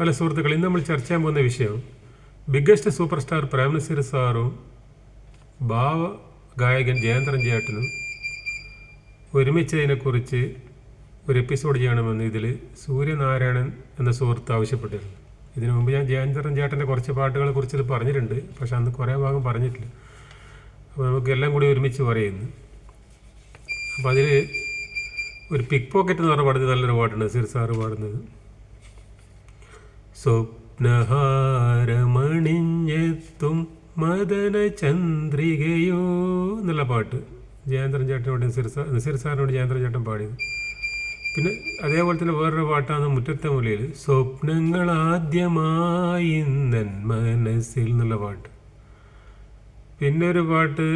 പല സുഹൃത്തുക്കൾ ഇന്ന് നമ്മൾ ചർച്ച ചെയ്യാൻ പോകുന്ന വിഷയം ബിഗ്ഗസ്റ്റ് സൂപ്പർ സ്റ്റാർ പ്രേംനസീർ സാറും ഭാവ ഗായകൻ ജയന്തരൻ ചേട്ടനും ഒരുമിച്ചതിനെക്കുറിച്ച് ഒരു എപ്പിസോഡ് ചെയ്യണമെന്ന് ഇതിൽ സൂര്യനാരായണൻ എന്ന സുഹൃത്ത് ആവശ്യപ്പെട്ടിരുന്നു. ഇതിനു മുമ്പ് ഞാൻ ജയന്തരൻ ചേട്ടന്റെ കുറച്ച് പാട്ടുകളെ കുറിച്ച് ഇത് പറഞ്ഞിട്ടുണ്ട്. പക്ഷെ അന്ന് കുറേ ഭാഗം പറഞ്ഞിട്ടില്ല. അപ്പോൾ നമുക്ക് എല്ലാം കൂടി ഒരുമിച്ച് പറയുന്നു. അപ്പോൾ അതിൽ ഒരു പിക്ക് പോക്കറ്റ് എന്ന് പറഞ്ഞ പാടുന്നത് നല്ലൊരു പാട്ടുണ്ട് സിർ സാറ് പാടുന്നത്. സ്വപ്നഹാരമണിഞ്ഞെത്തും മദന ചന്ദ്രികയോ എന്നുള്ള പാട്ട്. ജയേന്ദ്രൻ ചേട്ടനോട് നസീർ സാർ നസീർ സാറിനോട് ജയേന്ദ്രൻ ചേട്ടൻ പാടിയത്. പിന്നെ അതേപോലെ തന്നെ വേറൊരു പാട്ടാണ് മുറ്റത്തെ മുലയിൽ സ്വപ്നങ്ങൾ ആദ്യമായി നൻ മനസ്സിൽ എന്നുള്ള പാട്ട്. പിന്നെ ഒരു പാട്ട്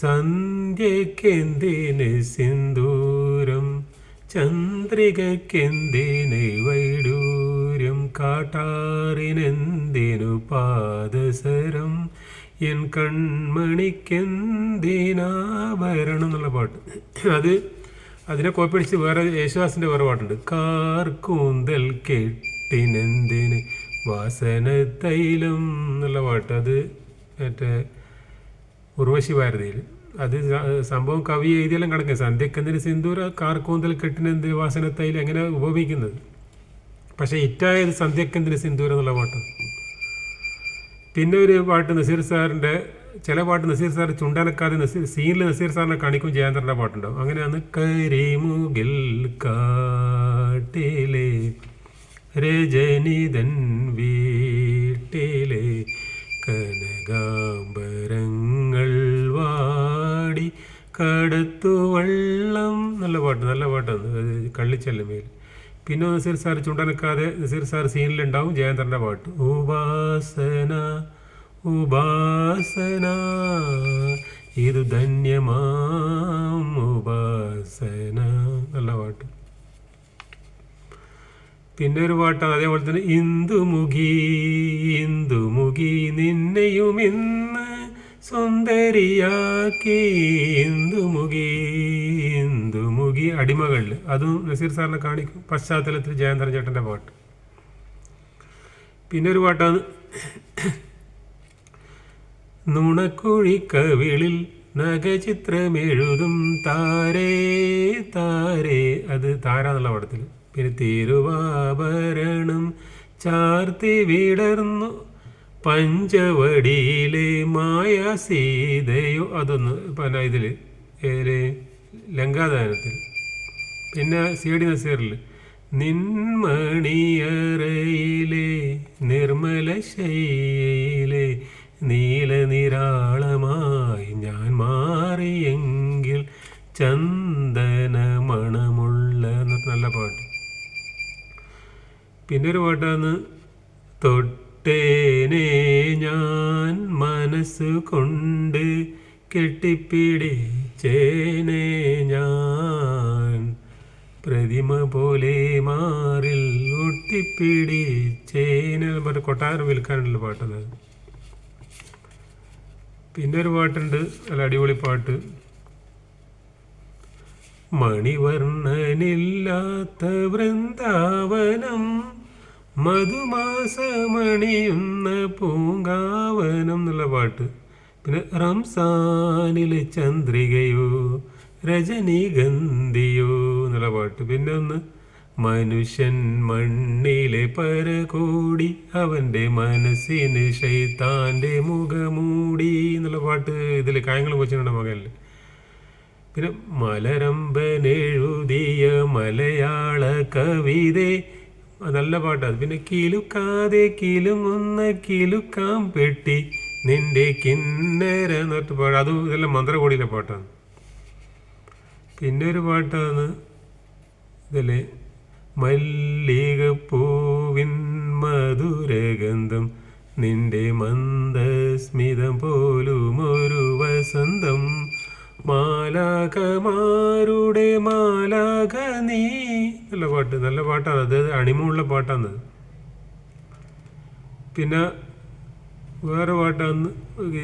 സന്ധ്യക്കെന്തിന് സിന്ദൂരം ചന്ദ്രികക്കെന്തിന് വൈഡൂര്യം കാട്ടാറിനെന്തിനു പാദസരം? എൻ കൺമണിക്കെന്തിനാഭരണം എന്നുള്ള പാട്ട്. അത് അതിനെ കോപ്പിടിച്ച് വേറെ യേശുദാസിന്റെ വേറെ പാട്ടുണ്ട്. കാർ കൂന്തൽ കെട്ടിനെന്തിന് വാസന തൈലം എന്നുള്ള പാട്ട്. അത് മറ്റേ ഉർവശി ഭാരതിയിൽ. അത് സംഭവം കവി എഴുതിയെല്ലാം കിടക്കുക സന്ധ്യക്കെന്തിന് സിന്ദൂര കാർക്കൂന്തൽ കെട്ടിനെന്തിന് വാസന തൈലം എങ്ങനെ ഉപയോഗിക്കുന്നത് പക്ഷേ ഇറ്റായത് സന്ധ്യക്കെന്തിന് സിന്ദൂരം എന്നുള്ള പാട്ട്? പിന്നെ ഒരു പാട്ട് നസീർ സാറിന്റെ ചില പാട്ട് നസീർ സാർ ചുണ്ടനക്കാതെ നസീർ സീനിൽ നസീർ സാറിനെ കാണിക്കും ജയന്തറിന്റെ പാട്ടുണ്ടാവും. അങ്ങനെയാണ് കരിമുകിൽ കാട്ടിലെ രജനിതൻ വീട്ടിലെ കനകാംബരങ്ങൾ വാടി കടത്തുവള്ളം. നല്ല പാട്ട് നല്ല പാട്ടാണ്. കള്ളിച്ചെല്ലമേൽ. പിന്നെ നസീർ സാർ ചുണ്ടനക്കാതെ നസീർ സാർ സീനിലുണ്ടാവും ജയന്തറിന്റെ പാട്ട്. ഉപാസന ഉപാസന ഇത് ധന്യമാം ഉപാസന നല്ല പാട്ട്. പിന്നെ ഒരു പാട്ടാണ് അതേപോലെ തന്നെ ഇന്ദുമുഖി ഇന്ദുമുഖി നിന്നെയും ഇന്ന് സുന്ദരിയാക്കി. ഇന്ദുമുഖി ഇന്ദുമുഖി അടിമകളിൽ അതും നസീർ സാറിനെ കാണിക്കും പശ്ചാത്തലത്തിൽ ജയന്തരൻ ചേട്ടന്റെ പാട്ട്. പിന്നെ ഒരു പാട്ടാണ് നുണക്കുഴി കവിളിൽ നഖചിത്രമെഴുതും താരേ താരേ. അത് താര എന്നുള്ള പടത്തിൽ പിന്നെ തിരുവാഭരണം ചാർത്തി വിടർന്നു പഞ്ചവടിയിലെ മായ സീതയോ അതൊന്ന് പിന്നെ ഇതിൽ ലങ്കാദാനത്തിൽ. പിന്നെ സി ഡി നസീറിൽ നിന്മണിയറയിലെ നിർമ്മല ശൈയിലെ നീലനിരാളമായി ഞാൻ മാറിയെങ്കിൽ ചന്ദന മണമുള്ള നല്ല പാട്ട്. പിന്നെ ഒരു പാട്ടാണ് തൊട്ടേനെ ഞാൻ മനസ്സ് കൊണ്ട് കെട്ടിപ്പിടിച്ചേനെ ഞാൻ. പ്രതിമ പോലെ മാറിൽ ഒട്ടിപ്പിടിച്ചേനെ പറഞ്ഞ കൊട്ടാരം വിൽക്കാനുള്ള പാട്ടത്. പിന്നെ ഒരു പാട്ടുണ്ട് നല്ല അടിപൊളി പാട്ട്. മണിവർണനില്ലാത്ത വൃന്ദാവനം മധുമാസമണിയുന്ന പൂങ്കാവനം എന്നുള്ള പാട്ട്. പിന്നെ റംസാനിലെ ചന്ദ്രികയോ രജനീഗന്ധിയോ എന്നുള്ള പാട്ട്. പിന്നെ ഒന്ന് മനുഷ്യൻ മണ്ണിലെ പരകോടി അവന്റെ മനസ്സിന് ശൈത്താന്റെ മുഖമൂടി എന്നുള്ള പാട്ട്. ഇതിൽ കായങ്ങൾ കൊച്ചിനുണ്ട് മകനിൽ. പിന്നെ മലരമ്പൻ എഴുതിയ മലയാള കവിത നല്ല പാട്ടാണ് പിന്നെ കിലുക്കാതെ കിലുങ്ങുന്ന കിലുക്കാം പെട്ടി നിന്റെ കിന്നര എന്ന് പറഞ്ഞിട്ട് പാട്ട്. അത് ഇതെല്ലാം മന്ത്രകോടിയിലെ പാട്ടാണ്. പിന്നെ ഒരു പാട്ടാണ് ഇതിലെ മല്ലികപ്പൂവിൻ മധുരഗന്ധം നിന്റെ മന്ദസ്മിതം പോലും ഒരു വസന്തം. മാലാകമാരുടെ മാലാക നീ. നല്ല പാട്ട് നല്ല പാട്ടാണ്. അത് അണിമുള്ള പാട്ടാണ്. പിന്നെ വേറെ പാട്ടാന്ന്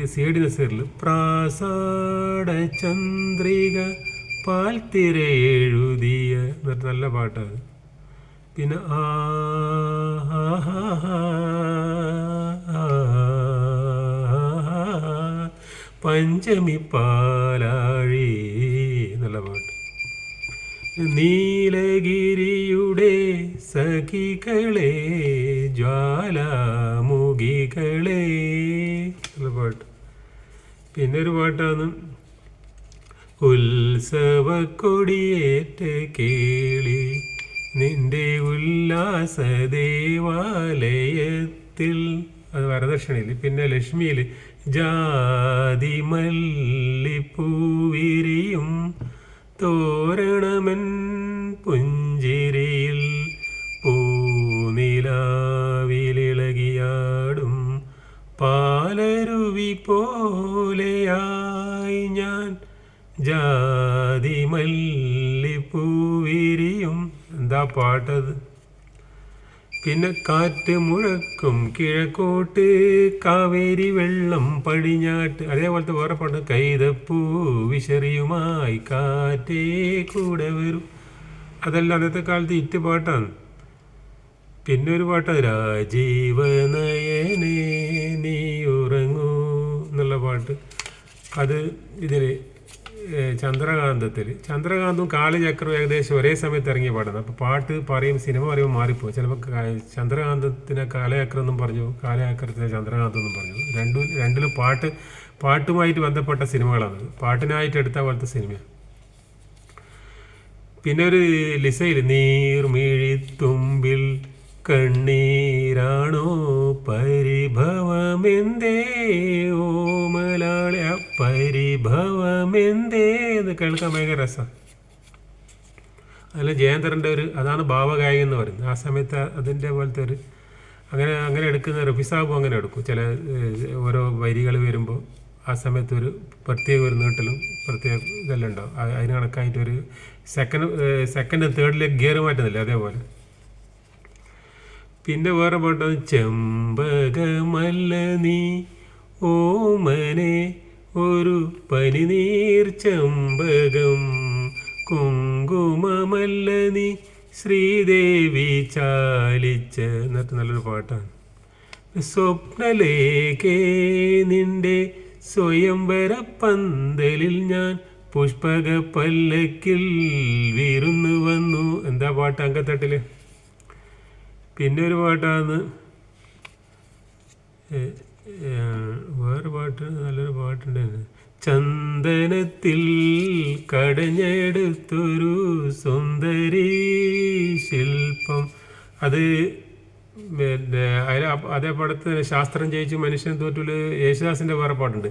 സേടി നസീറിൽ പ്രാസാട ചന്ദ്രിക പാൽത്തിര എഴുതിയ നല്ല പാട്ടാണ് പിന്നെ ആ പഞ്ചമി പാലാഴി നല്ല പാട്ട് നീലഗിരിയുടെ സഖികളെ ജ്വാലാമുഖികളെ. ഉള്ള പാട്ട്. പിന്നെ ഒരു പാട്ടാണ്. ഉത്സവക്കൊടിയേറ്റ കേളി നിന്റെ ഉല്ലാസ ദേവാലയത്തിൽ അത് വരദക്ഷിണയിൽ പിന്നെ ലക്ഷ്മിയിൽ ജാതി മല്ലിപ്പൂവിരിയും തോരണമൻ പുഞ്ചിരിയിൽ പൂനിലാവിലിളകിയാടും പാലരുവി പോലെയായി ഞാൻ ജാതി മല്ലിപ്പൂവിരിയും എന്താ പാട്ടത്? പിന്നെ കാറ്റ് മുഴക്കും കിഴക്കോട്ട് കാവേരി വെള്ളം പടിഞ്ഞാട്ട്. അതേപോലത്തെ വേറെ പാട്ട് കൈതപ്പൂ വിശറിയുമായി കാറ്റേ കൂടെ വരും. അതെല്ലാം അന്നത്തെ കാലത്ത് ഇറ്റ് പാട്ടാണ്. പിന്നെ ഒരു പാട്ട് രാജീവ നയനേ നീ ഉറങ്ങൂ എന്നുള്ള പാട്ട്. അത് ഇതിൽ ചന്ദ്രകാന്തത്തിൽ ചന്ദ്രകാന്തും കാളിചക്രവും ഏകദേശം ഒരേ സമയത്ത് ഇറങ്ങിയ പാട്ടാണ്. അപ്പോൾ പാട്ട് പറയും സിനിമ പറയും മാറിപ്പോകും ചിലപ്പോൾ ചന്ദ്രകാന്തത്തിന് കാലചക്രം എന്നും പറഞ്ഞു കാലചക്രത്തിനെ ചന്ദ്രകാന്തം എന്നും പറഞ്ഞു. രണ്ടും രണ്ടിലും പാട്ട് പാട്ടുമായിട്ട് ബന്ധപ്പെട്ട സിനിമകളാണ്. പാട്ടിനായിട്ട് എടുത്ത പോലത്തെ സിനിമയാണ് പിന്നെ ഒരു ലിസയിൽ നീർമിഴിത്തുമ്പിൽ കണ്ണീരാണോ പരിഭവമെന്തേ? ഓ മലയാളി ആ പരിഭവമെന്തേ എന്ന് കേൾക്കാൻ ഭയങ്കര രസം. അതിൽ ജയേന്ദ്രന്റെ ഒരു അതാണ് ഭാവഗായകൻ എന്ന് പറയുന്നത്. ആ സമയത്ത് അതിന്റെ പോലത്തെ ഒരു അങ്ങനെ അങ്ങനെ എടുക്കുന്ന റഫിസാബും അങ്ങനെ എടുക്കും. ചില ഓരോ വരികൾ വരുമ്പോൾ ആ സമയത്ത് ഒരു പ്രത്യേക ഒരു നീട്ടലും പ്രത്യേക ഇതെല്ലാം ഉണ്ടാവും. അതിന് ഒരു സെക്കൻഡ് സെക്കൻഡ് തേർഡിലേക്ക് ഗിയർ മാറ്റുന്നില്ല അതേപോലെ. പിന്നെ വേറെ പാട്ടാണ് ചെമ്പകമല്ല നീ ഓമനെ ഒരു പനിനീർ ചെമ്പകം. കുങ്കുമമല്ല നീ ശ്രീദേവി ചാലിച്ച. എന്നിട്ട് നല്ലൊരു പാട്ടാണ്. സ്വപ്നലേഖേ നിന്റെ സ്വയംവര പന്തലിൽ ഞാൻ പുഷ്പക പല്ലക്കിൽ വിരുന്നു വന്നു. എന്താ പാട്ട് അങ്കത്തട്ടിൽ? പിന്നെ ഒരു പാട്ടാണ്. വേറെ പാട്ട് നല്ലൊരു പാട്ടുണ്ടായിരുന്നു ചന്ദനത്തിൽ കടഞ്ഞെടുത്തൊരു സുന്ദരി ശില്പം. അത് പിന്നെ അതേ പടത്ത് ശാസ്ത്രം ജയിച്ചു മനുഷ്യൻ തോറ്റുള്ള യേശുദാസിന്റെ വേറെ പാട്ടുണ്ട്.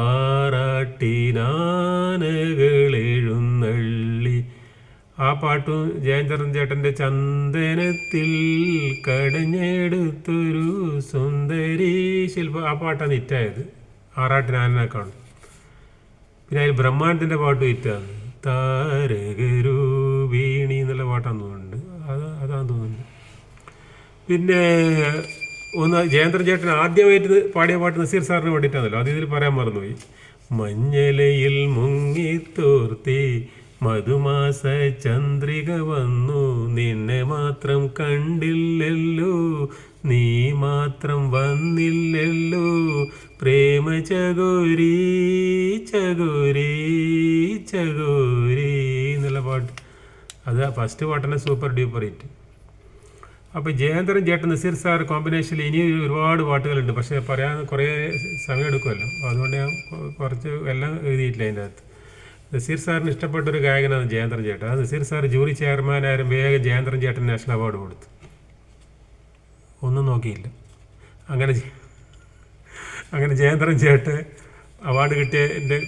ആറാട്ടിനാനകളെഴുന്നള്ളി ആ പാട്ട് ജയചന്ദ്രൻ ചേട്ടന്റെ ചന്ദനത്തിൽ കടഞ്ഞെടുത്തൊരു സുന്ദരി ശില്പ ആ പാട്ടാണ് ഹിറ്റായത്. ആറാട്ടിനാനക്കാണ് പിന്നെ അതിൽ ബ്രഹ്മാണ്ടിന്റെ പാട്ട് ഇറ്റാണ് ഹിറ്റാണ്. താരകരൂപീണി എന്നുള്ള പാട്ടാന്ന് തോന്നുന്നുണ്ട്. അത് അതാന്ന് തോന്നുന്നുണ്ട് പിന്നെ ഒന്ന് ജയേന്ദ്രൻ ചേട്ടൻ ആദ്യമായിട്ട് പാടിയ പാട്ട് നസീർ സാറിന് വേണ്ടിയിട്ടാണല്ലോ. അത് ഇതിൽ പറയാൻ മറന്നുപോയി. മഞ്ഞലയിൽ മുങ്ങിത്തോർത്തി മധുമാസ ചന്ദ്രിക വന്നു. നിന്നെ മാത്രം കണ്ടില്ലല്ലോ. നീ മാത്രം വന്നില്ലല്ലോ. പ്രേമ ചകോരി ചകോരി ചകോരി എന്നുള്ള പാട്ട്. അത് ഫസ്റ്റ് പാട്ടിനെ സൂപ്പർ ഡ്യൂപ്പർ ഹിറ്റ് അപ്പോൾ ജയേന്ദ്രൻ ചേട്ടൻ നസീർ സാർ കോമ്പിനേഷനിൽ ഇനി ഒരുപാട് പാട്ടുകളുണ്ട്. പക്ഷേ പറയാൻ കുറേ സമയം എടുക്കുമല്ലോ അതുകൊണ്ട് ഞാൻ കുറച്ച് എല്ലാം എഴുതിയിട്ടില്ല അതിന്റെ അകത്ത്. നസീർ സാറിന് ഇഷ്ടപ്പെട്ട ഒരു ഗായകനാണ് ജയേന്ദ്രൻ ചേട്ടൻ. ആ നസീർ സാർ ജൂറി ചെയർമാനായാലും വേഗം ജയേന്ദ്രൻ ചേട്ടൻ നാഷണൽ അവാർഡ് കൊടുത്തു. ഒന്നും നോക്കിയില്ല. അങ്ങനെ അങ്ങനെ ജയേന്ദ്രൻ ചേട്ടൻ അവാർഡ് കിട്ടിയതിന്റെ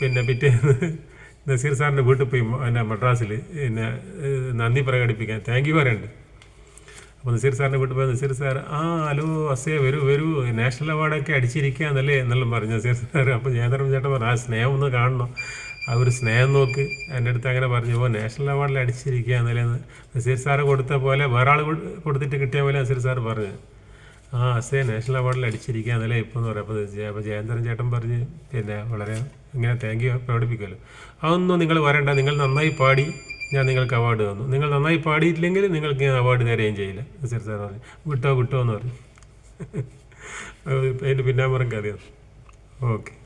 പിന്നെ പിറ്റേന്ന് നസീർ സാറിന്റെ വീട്ടിൽ പോയി എന്നാ മദ്രാസിൽ പിന്നെ നന്ദി പ്രകടിപ്പിക്കാൻ. താങ്ക് യു പറയുന്നുണ്ട് അപ്പോൾ നസീർ സാറിന്റെ വീട്ടിൽ പോയി നസീർ സാർ ആ ഹലോ അസേ വരൂ വരൂ. നാഷണൽ അവാർഡൊക്കെ അടിച്ചിരിക്കുകയെന്നല്ലേ എന്നെല്ലാം പറഞ്ഞു നസീർ സാർ അപ്പോൾ ജയന്ദ്രൻ ചേട്ടൻ പറഞ്ഞു ആ സ്നേഹം ഒന്ന് കാണണം. ആ ഒരു സ്നേഹം നോക്ക്. എന്റെ അടുത്ത് അങ്ങനെ പറഞ്ഞു ഓ നാഷണൽ അവാർഡിൽ അടിച്ചിരിക്കുക എന്ന്. നസീർ സാറ് കൊടുത്ത പോലെ വേറെ ആൾ കൊടുത്തിട്ട് കിട്ടിയ പോലെ നസീർ സാർ പറഞ്ഞു. ആ അസേ നാഷണൽ അവാർഡിൽ അടിച്ചിരിക്കുക എന്നല്ലേ ഇപ്പോൾ എന്ന് പറയാം. അപ്പോൾ അപ്പോൾ ജയന്തരൻ ചേട്ടൻ പറഞ്ഞ് പിന്നെ വളരെ ഇങ്ങനെ താങ്ക് യു പ്രകടിപ്പിക്കുമല്ലോ. അതൊന്നും നിങ്ങൾ വരണ്ട. നിങ്ങൾ നന്നായി പാടി ഞാൻ നിങ്ങൾക്ക് അവാർഡ് തന്നു. നിങ്ങൾ നന്നായി പാടിയിട്ടില്ലെങ്കിൽ നിങ്ങൾക്ക് ഞാൻ അവാർഡ് തരുകയും ചെയ്യില്ല. നസീർ സാർ പറഞ്ഞു. വിട്ടോ വിട്ടോ എന്ന് പറഞ്ഞു. അതിന്റെ പിന്നാമ്പറം കഥയാണ് ഓക്കെ.